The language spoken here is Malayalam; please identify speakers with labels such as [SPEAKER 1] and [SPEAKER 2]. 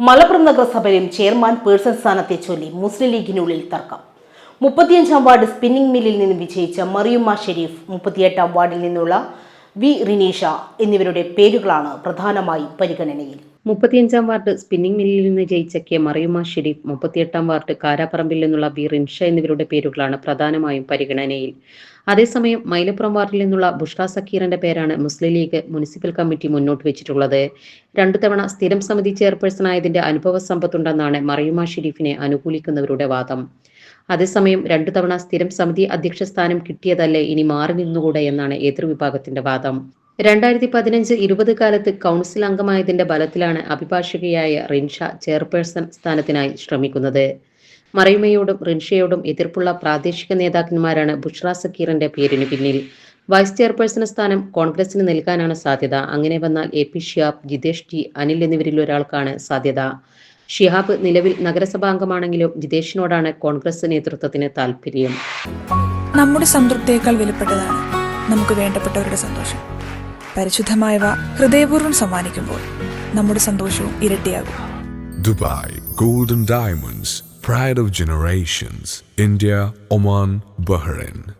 [SPEAKER 1] മലപ്പുറം നഗരസഭയിലും ചെയർമാൻ പേഴ്സൺ സ്ഥാനത്തെ ചൊല്ലി മുസ്ലിം ലീഗിനുള്ളിൽ തർക്കം. മുപ്പത്തിയഞ്ചാം വാർഡ് സ്പിന്നിംഗ് മില്ലിൽ നിന്ന് വിജയിച്ച മറിയുമ്മ ഷെരീഫ് മുപ്പത്തിയെട്ടാം വാർഡിൽ നിന്നുള്ള വി റിനീഷ എന്നിവരുടെ പേരുകളാണ് പ്രധാനമായി പരിഗണനയിൽ.
[SPEAKER 2] മുപ്പത്തിയഞ്ചാം വാർഡ് സ്പിന്നിംഗ് മില്ലിൽ നിന്ന് ജയിച്ച കെ മറിയുമ ഷെരീഫ് മുപ്പത്തിയെട്ടാം വാർഡ് കാരാപ്പറമ്പിൽ നിന്നുള്ള വി റിൻഷ എന്നിവരുടെ പേരുകളാണ് പ്രധാനമായും പരിഗണനയിൽ. അതേസമയം മൈലപ്പുറം വാർഡിൽ നിന്നുള്ള ബുഷ്റ സക്കീറിന്റെ പേരാണ് മുസ്ലിം ലീഗ് മുനിസിപ്പൽ കമ്മിറ്റി മുന്നോട്ട് വെച്ചിട്ടുള്ളത്. രണ്ടു തവണ സ്ഥിരം സമിതി ചെയർപേഴ്സണായതിന്റെ അനുഭവ സമ്പത്തുണ്ടെന്നാണ് മറിയുമ ഷെരീഫിനെ അനുകൂലിക്കുന്നവരുടെ വാദം. അതേസമയം രണ്ടു തവണ സ്ഥിരം സമിതി അധ്യക്ഷ സ്ഥാനം കിട്ടിയതല്ലേ ഇനി മാറി നിന്നുകൂടെ എന്നാണ് എതിർവിഭാഗത്തിന്റെ വാദം. രണ്ടായിരത്തി പതിനഞ്ച് ഇരുപത് കാലത്ത് കൗൺസിൽ അംഗമായതിന്റെ ബലത്തിലാണ് അഭിഭാഷകയായ റിൻഷ ചെയർപേഴ്സൺ സ്ഥാനത്തിനായി ശ്രമിക്കുന്നത്. മറയുമയോടും റിൻഷയോടും എതിർപ്പുള്ള പ്രാദേശിക നേതാക്കന്മാരാണ് ബുഷ്ര സക്കീറിന്റെ പേരിന് പിന്നിൽ. വൈസ് ചെയർപേഴ്സൺ സ്ഥാനം കോൺഗ്രസിന് നൽകാനാണ് സാധ്യത. അങ്ങനെ വന്നാൽ A P Shiyab Jithesh T Anil എന്നിവരിൽ ഒരാൾക്കാണ് സാധ്യത. ഷിഹാബ് നിലവിൽ നഗരസഭാംഗമാണെങ്കിലും ജിതേഷിനോടാണ് കോൺഗ്രസ് നേതൃത്വത്തിന് താല്പര്യം
[SPEAKER 3] നമ്മുടെ സംതൃപ്തിയേക്കാൾ വിലപ്പെട്ടതാണ് നമുക്ക് വേണ്ടപ്പെട്ടവരുടെ സന്തോഷം. പരിശുദ്ധമായവ ഹൃദയപൂർവം സമ്മാനിക്കുമ്പോൾ നമ്മുടെ സന്തോഷവും ഇരട്ടിയാകും.
[SPEAKER 4] Dubai golden diamonds pride of generations India Oman Bahrain.